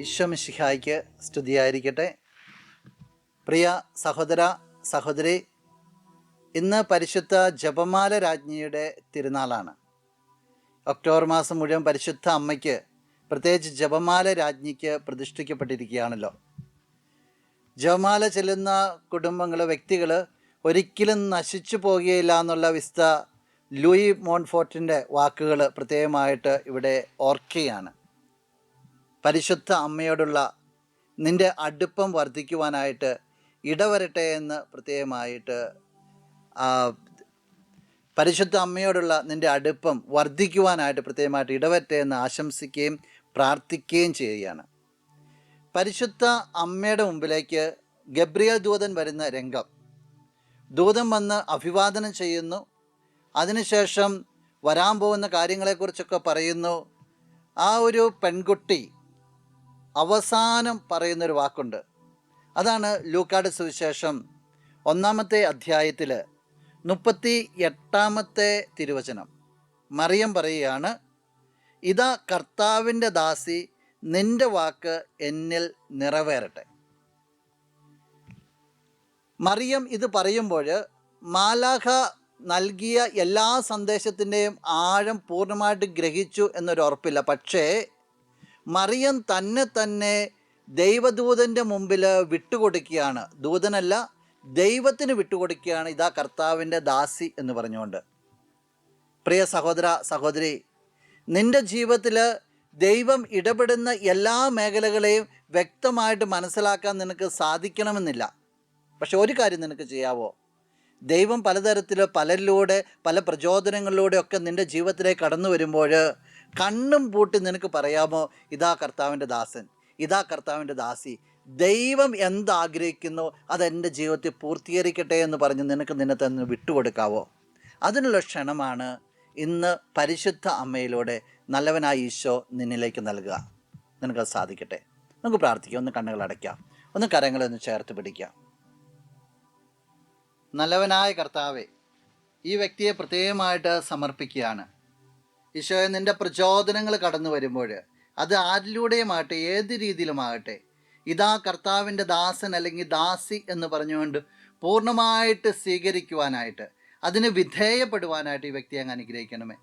ഈശ്വമിഷിഹായ്ക്ക് സ്തുതിയായിരിക്കട്ടെ. പ്രിയ സഹോദര സഹോദരി ഇന്ന് പരിശുദ്ധ ജപമാല രാജ്ഞിയുടെ തിരുനാളാണ്. ഒക്ടോബർ മാസം മുഴുവൻ പരിശുദ്ധ അമ്മയ്ക്ക് പ്രത്യേകിച്ച് ജപമാല രാജ്ഞിക്ക് പ്രതിഷ്ഠിക്കപ്പെട്ടിരിക്കുകയാണല്ലോ. ജപമാല ചെല്ലുന്ന കുടുംബങ്ങൾ വ്യക്തികൾ ഒരിക്കലും നശിച്ചു പോകുകയില്ല എന്നുള്ള വിസ്ത ലൂയി മോൺഫോർട്ടിന്റെ വാക്കുകൾ പ്രത്യേകമായിട്ട് ഇവിടെ ഓർക്കുകയാണ്. പരിശുദ്ധ അമ്മയോടുള്ള നിന്റെ അടുപ്പം വർദ്ധിക്കുവാനായിട്ട് ഇടവരട്ടെ എന്ന് പ്രത്യേകമായിട്ട് പരിശുദ്ധ അമ്മയോടുള്ള നിന്റെ അടുപ്പം വർദ്ധിക്കുവാനായിട്ട് പ്രത്യേകമായിട്ട് ഇടവരട്ടെ എന്ന് ആശംസിക്കുകയും പ്രാർത്ഥിക്കുകയും ചെയ്യുകയാണ്. പരിശുദ്ധ അമ്മയുടെ മുമ്പിലേക്ക് ഗബ്രിയൽ ദൂതൻ വരുന്ന രംഗം. ദൂതൻ വന്ന് അഭിവാദനം ചെയ്യുന്നു. അതിനുശേഷം വരാൻ പോകുന്ന കാര്യങ്ങളെക്കുറിച്ചൊക്കെ പറയുന്നു. ആ ഒരു പെൺകുട്ടി അവസാനം പറയുന്നൊരു വാക്കുണ്ട്. അതാണ് ലൂക്കാട് സുവിശേഷം ഒന്നാമത്തെ അധ്യായത്തിൽ മുപ്പത്തി എട്ടാമത്തെ തിരുവചനം. മറിയം പറയുകയാണ് ഇതാ കർത്താവിന്റെ ദാസി നിന്റെ വാക്ക് എന്നിൽ നിറവേറട്ടെ. മറിയം ഇത് പറയുമ്പോൾ മാലാഖ നൽകിയ എല്ലാ സന്ദേശത്തിന്റെയും ആഴം പൂർണമായിട്ട് ഗ്രഹിച്ചു എന്നൊരു ഉറപ്പില്ല. പക്ഷേ മറിയം തന്നെ തന്നെ ദൈവദൂതന്റെ മുമ്പിൽ വിട്ടുകൊടുക്കുകയാണ്. ദൂതനല്ല ദൈവത്തിന് വിട്ടുകൊടുക്കുകയാണ് ഇതാ കർത്താവിന്റെ ദാസി എന്ന് പറഞ്ഞുകൊണ്ട്. പ്രിയ സഹോദര സഹോദരി നിന്റെ ജീവിതത്തിൽ ദൈവം ഇടപെടുന്ന എല്ലാ മേഖലകളെയും വ്യക്തമായിട്ട് മനസ്സിലാക്കാൻ നിനക്ക് സാധിക്കണമെന്നില്ല. പക്ഷെ ഒരു കാര്യം നിനക്ക് ചെയ്യാവോ? ദൈവം പലതരത്തിൽ പലരിലൂടെ പല പ്രചോദനങ്ങളിലൂടെ ഒക്കെ നിന്റെ ജീവിതത്തിലേക്ക് കടന്നു വരുമ്പോൾ കണ്ണും പൂട്ടി നിനക്ക് പറയാമോ ഇതാ കർത്താവിന്റെ ദാസൻ ഇതാ കർത്താവിന്റെ ദാസി ദൈവം എന്താഗ്രഹിക്കുന്നു അതെന്റെ ജീവിതത്തിൽ പൂർത്തീകരിക്കട്ടെ എന്ന് പറഞ്ഞ് നിനക്ക് നിന്നെ തന്നെ വിട്ടുകൊടുക്കാവോ? അതിനുള്ള ക്ഷണമാണ് ഇന്ന് പരിശുദ്ധ അമ്മയിലൂടെ നല്ലവനായ ഈശോ നിന്നിലേക്ക് നൽകുക. നിനക്കത് സാധിക്കട്ടെ. നമുക്ക് പ്രാർത്ഥിക്കാം ഒന്ന് കണ്ണുകൾ അടയ്ക്കാം ഒന്ന് കരങ്ങളൊന്ന് ചേർത്ത് പിടിക്കാം. നല്ലവനായ കർത്താവെ ഈ വ്യക്തിയെ പ്രത്യേകമായിട്ട് സമർപ്പിക്കുകയാണ്. ഈശോയെ നിന്റെ പ്രചോദനങ്ങൾ കടന്നു വരുമ്പോൾ അത് ആരിലൂടെയുമാകട്ടെ ഏത് രീതിയിലുമാകട്ടെ ഇതാ കർത്താവിന്റെ ദാസൻ അല്ലെങ്കിൽ ദാസി എന്ന് പറഞ്ഞുകൊണ്ട് പൂർണമായിട്ട് സ്വീകരിക്കുവാനായിട്ട് അതിന് വിധേയപ്പെടുവാനായിട്ട് ഈ വ്യക്തി അങ്ങ് അനുഗ്രഹിക്കണമേ.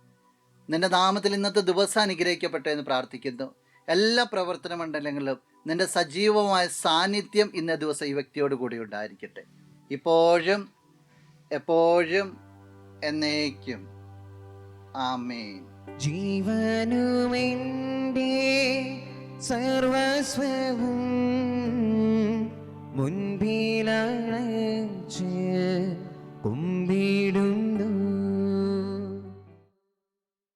നിന്റെ നാമത്തിൽ ഇന്നത്തെ ദിവസം അനുഗ്രഹിക്കപ്പെട്ടു എന്ന് പ്രാർത്ഥിക്കുന്നു. എല്ലാ പ്രവർത്തന മണ്ഡലങ്ങളിലും നിന്റെ സജീവമായ സാന്നിധ്യം ഇന്ന ദിവസം ഈ വ്യക്തിയോട് കൂടി ഉണ്ടായിരിക്കട്ടെ. ഇപ്പോഴും എപ്പോഴും എന്നേക്കും. ആമേൻ. ജീവനുമെന്റെ സർവസ്വവും മുൻപിലാണ്